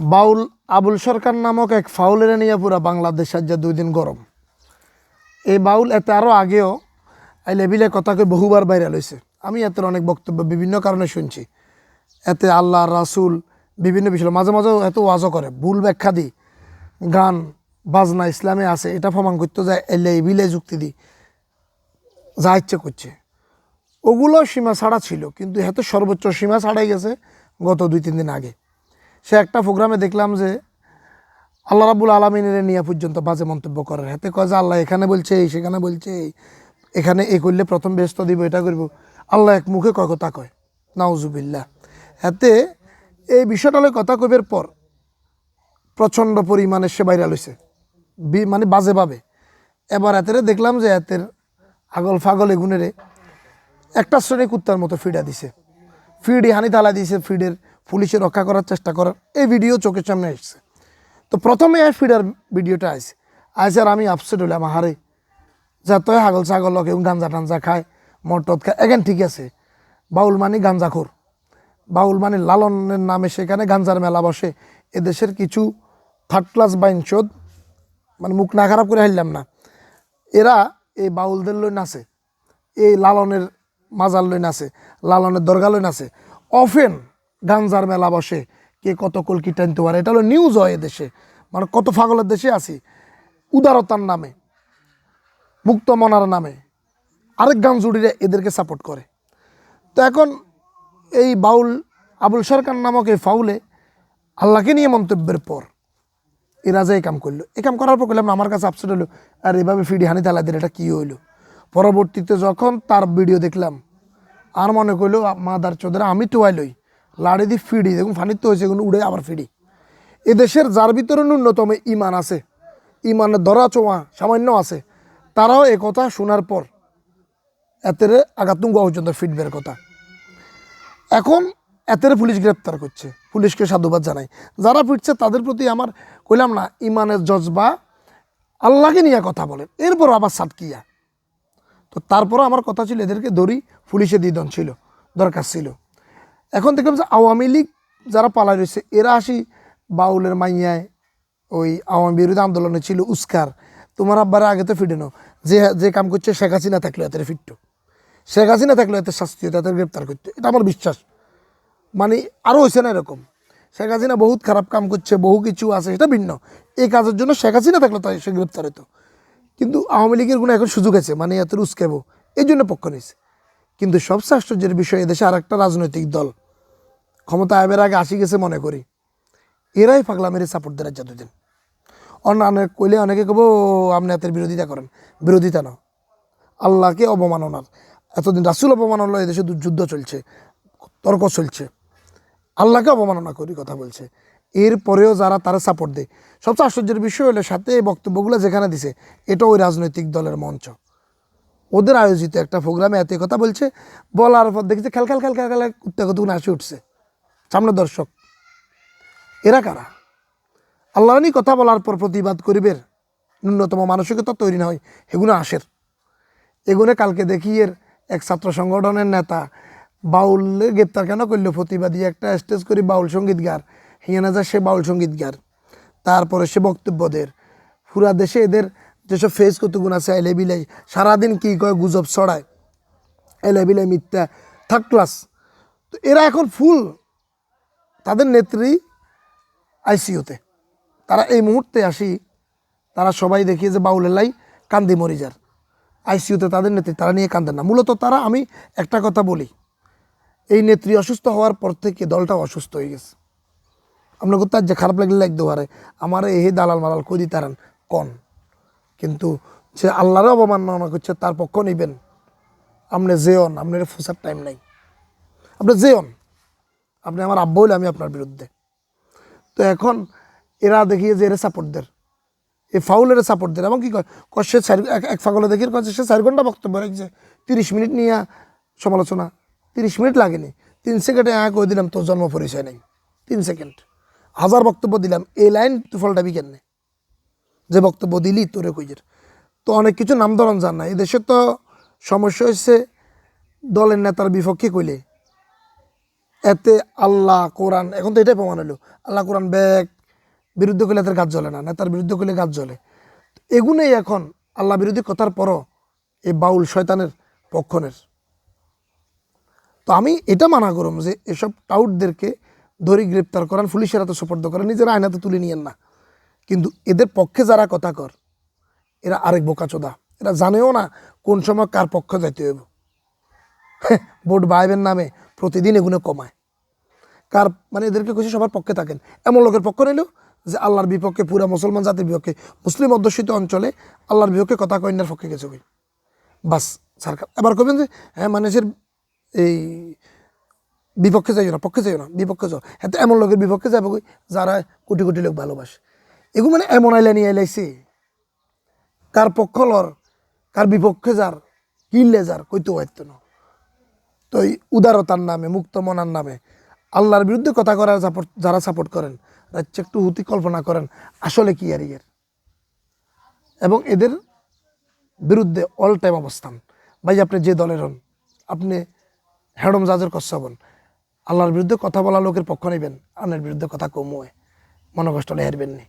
বাউল আবুল সরকার নামক এক ফাউলের নিয়ে পুরা বাংলাদেশ আজ দুই দিন গরম। এই বাউল এতে আরও আগেও এই লেবিলে কথাকে বহুবার বাইরে লইছে আমি এতের অনেক বক্তব্য বিভিন্ন কারণে শুনছি। এতে আল্লাহ, রাসুল বিভিন্ন বিষয় মাঝে মাঝে এত ওয়াজও করে। ভুল ব্যাখ্যা দিই, গান, বাজনা, ইসলামে আছে, এটা প্রমাণ করতে যায় এলে বিলে যুক্তি দিই। যা ইচ্ছে করছে। ওগুলো সীমা ছাড়া ছিল, কিন্তু এত সর্বোচ্চ সীমা ছাড়াই গেছে গত দুই, তিন দিন আগে। সে একটা প্রোগ্রামে দেখলাম যে আল্লাহ রাবুল আলমিনের নিয়ে পর্যন্ত বাজে মন্তব্য করে হাতে কয় যে আল্লাহ এখানে বলছে এই সেখানে বলছে এই এখানে এ করলে প্রথম ব্যস্ত দিব, এটা করব। আল্লাহ এক মুখে কয় কথা কয় নাউজুবিল্লা হাতে এই বিষয়টা লই কথা কইবের পর প্রচণ্ড পরিমাণে সে ভাইরাল লইছে মানে বাজেভাবে। এবার এতের দেখলাম যে এতের আগল ফাগল এগুনেরে একটা শ্রেণি কুত্তার মতো ফিডা দিছে। ফিড হানি তালা দিয়েছে ফিডের পুলিশে রক্ষা করার চেষ্টা করার, এই ভিডিও চোখের সামনে এসছে। তো প্রথমে এই ফিডার ভিডিওটা আসে আইসে আর আমি আপসেট হইলাম হারে যা তো হাগল ছাগল কেউ গাঞ্জা টাঞ্জা খায় মটত খায়। এখান ঠিক আছে। বাউল মানে গাঞ্জাখোর। বাউল মানে লালনের নামে সেখানে গাঞ্জার মেলা বসে। এদেশের কিছু থার্ড ক্লাস বাইনচোদ মানে মুখ না খারাপ করে হারলাম না। এরা এই বাউলদের লই নাচে এই লালনের মাজার লই নাচে লালনের দরগা লই নাচে অফেন গাঞ্জার মেলা বসে, কে কত কলকি টানতে পারে। এটা হলো নিউজ হয় এদেশে। মানে কত ফাগলের দেশে আছি। উদারতার নামে, মুক্ত মনার নামে। আরেক গান জুড়িরে এদেরকে সাপোর্ট করে। তো এখন এই বাউল, আবুল সরকার নামক এই ফাউলে আল্লাহকে নিয়ে মন্তব্যের পর এরা যে কাম করল। এই কাম করার পর করলাম আমার কাছে আপসেট হলো, আর এভাবে ফিডি হানি তালা দিলে এটা কী হইল? পরবর্তীতে যখন তার ভিডিও দেখলাম, আর মনে করল মাদার চোদের আমি টোয়াই লই লাড়ি দি ফিডি, দেখুন ফানির তো হয়েছে, এগুলো উড়ে আবার ফিডি। এদেশের যার ভিতরে ন্যূনতম ইমান আছে ইমানের ধরা চোয়া সামান্য আছে, তারাও এ কথা শোনার পর এতের আগাতুঙ্গ পর্যন্ত ফিডবের কথা। এখন এতের পুলিশ গ্রেপ্তার করছে, পুলিশকে সাধুবাদ জানাই। যারা ফিরছে তাদের প্রতি আমার, কইলাম না ইমানের জজবা আল্লাহকে নিয়ে কথা বলেন, এরপর আবার সাতকিয়া। তো তারপরও আমার কথা ছিল, এদেরকে ধরি পুলিশে দিদন ছিল, দরকার ছিল। এখন দেখলাম যে আওয়ামী লীগ যারা পালাই রয়েছে, এরা আসি বাউলের মাইয়ায় ওই আওয়ামী বিরোধী আন্দোলনে ছিল উস্কার। তোমার আব্বারে আগে তো ফিডেনো যে যে কাম করছে শেখ হাসিনা থাকলে এতে ফিরতো শেখ হাসিনা থাকলে এতে শাস্তি হতো এতে গ্রেপ্তার করতো। এটা আমার বিশ্বাস। মানে আরও হয়েছে না এরকম। শেখ হাসিনা বহুত খারাপ কাম করছে, বহু কিছু আছে এটা ভিন্ন। এই কাজের জন্য শেখ হাসিনা থাকলে তাই সে গ্রেপ্তার হতো কিন্তু আওয়ামী লীগের কোনো এখন সুযোগ আছে মানে এত উস্কাবো এই জন্য পক্ষ নিয়েছে। কিন্তু সবচেয়ে আশ্চর্যের বিষয় এদেশে আর একটা রাজনৈতিক দল ক্ষমতা আবের আগে আসি গেছে মনে করি। এরাই পাগলামের সাপোর্ট দেয় যতদিন অন্য কইলে অনেকে কব আপনি এতের বিরোধিতা করেন। বিরোধিতা না। আল্লাহকে অবমাননার এতদিন রাসুল অবমাননা এদেশে যুদ্ধ চলছে, তর্ক চলছে। আল্লাহকে অবমাননা করি কথা বলছে। এরপরেও যারা তারা সাপোর্ট দেয়। সবচেয়ে আশ্চর্যের বিষয় হলো, সাথে এই বক্তব্যগুলো যেখানে দিছে, এটা ওই রাজনৈতিক দলের মঞ্চ। ওদের আয়োজিত একটা প্রোগ্রামে এত কথা বলছে। বলার পর দেখেছে খেল খেল খেল খেল খেল কতগুলো উঠছে। সামনে দর্শক, এরা কারা? আল্লাহনই কথা বলার পর প্রতিবাদ করিবের ন্যূনতম মানসিকতা তৈরি না হয় এগুলো আসের এগুলো কালকে দেখি এর এক ছাত্র সংগঠনের নেতা বাউল গ্রেপ্তার কেন করল? প্রতিবাদী একটা স্টেজ করি বাউল সংগীত গার সঙ্গীতগার, হিয়ানা যা সে বাউল সঙ্গীতগার। তারপরে সে বক্তব্যদের পুরা দেশে এদের যেসব ফেস কতগুণ আছে এলে বিলাই সারাদিন কী কয় গুজব ছড়ায় এলে বিলাই মিথ্যা, থার্ড ক্লাস। তো এরা এখন ফুল তাদের নেত্রী আইসিইউতে। তারা এই মুহূর্তে আসি, তারা সবাই দেখিয়ে যে বাউলেলাই কান্দি মরিজার আইসিইউতে তাদের নেত্রী, তারা নিয়ে কান্দেন না। মূলত তারা, আমি একটা কথা বলি, এই নেত্রী অসুস্থ হওয়ার পর থেকে দলটা অসুস্থ হয়ে গেছে। আপনার তার যে খারাপ লাগলে লাগতে পারে, আমার এই দালাল মালাল কই দিতারান কন? কিন্তু যে আল্লাহরে অবমাননা করছে, তার পক্ষ নিবেন। আপনি যেয়ন আপনার ফুসার টাইম নাই। আপনি যেয়ন আপনি আমার আব্বা হইলে আমি আপনার বিরুদ্ধে। তো এখন এরা দেখিয়ে যে এরা সাপোর্টদের এই ফাউলের সাপোর্টদের এবং কি কয়? সে এক ফাগলে দেখি কয় সে চার ঘণ্টা বক্তব্য রাখছে। তিরিশ মিনিট নিয়ে সমালোচনা। তিরিশ মিনিট লাগেনি। তিন সেকেন্ডে আয় করে দিলাম, তোর জন্ম পরিচয় নেই। তিন সেকেন্ড। হাজার বক্তব্য দিলাম। এই লাইন তুই ফলটা বি কেন যে বক্তব্য দিলি, তোরে কইজের তো অনেক কিছু নাম ধরন জান। না এদেশে তো সমস্যা হচ্ছে দলের নেতার বিপক্ষে কইলে এতে আল্লাহ কোরআন, এখন তো এটাই প্রমাণ হলো। আল্লাহ কোরআন ব্যাগ বিরুদ্ধে করলে এদের গাছ জ্বলে না, নেতার বিরুদ্ধে করলে গাছ জ্বলে। এগুলোই এখন আল্লাহ বিরোধী কথার পরও এই বাউল শয়তানের পক্ষনের তো আমি এটা মানা করুম যে এসব টাউটদেরকে ধরে গ্রেপ্তার করেন, পুলিশের হাতে সুপর্দ করেন, নিজেরা আইনাতে তুলে নিয়েন না। কিন্তু এদের পক্ষে যারা কথা কর, এরা আরেক বোকাচোদা। এরা জানেও না কোন সময় কার পক্ষে যাইতে হইব। ভোট ভাইবের নামে প্রতিদিন এগুলো কমায়। কার মানে এদেরকে খুশি সবার পক্ষে থাকেন। এমন লোকের পক্ষ নিল যে আল্লাহর বিপক্ষে, পুরা মুসলমান জাতির বিপক্ষে, মুসলিম অধ্যুষিত অঞ্চলে আল্লাহর বিপক্ষে কথা কন্যার পক্ষে গেছে কই বাস সরকার এবার কবেন যে হ্যাঁ মানুষের এই বিপক্ষে যাইও না, পক্ষে যাইও না, বিপক্ষে যাও। হ্যাঁ এমন লোকের বিপক্ষে যাবে কই, যারা কোটি কোটি লোক ভালোবাসে। এগুলো মানে এমন আইলে নিয়ে এলাইছে কার পক্ষ লর, কার বিপক্ষে যার কিনলে যার, কইতে হইতো না। তো এই উদারতার নামে মুক্ত মনার নামে আল্লাহর বিরুদ্ধে কথা করার যারা সাপোর্ট করেন, রাজ্য একটু হুতি কল্পনা করেন, আসলে কি আর ইয়ের? এবং এদের বিরুদ্ধে অল টাইম অবস্থান। ভাই, আপনি যে দলের হন, আপনি হ্যাডম জাজের কষ্ট হবেন আল্লাহর বিরুদ্ধে কথা বলা লোকের পক্ষ নেবেন, আনের বিরুদ্ধে কথা কম হয় মনে কষ্ট হলে হারবেন নি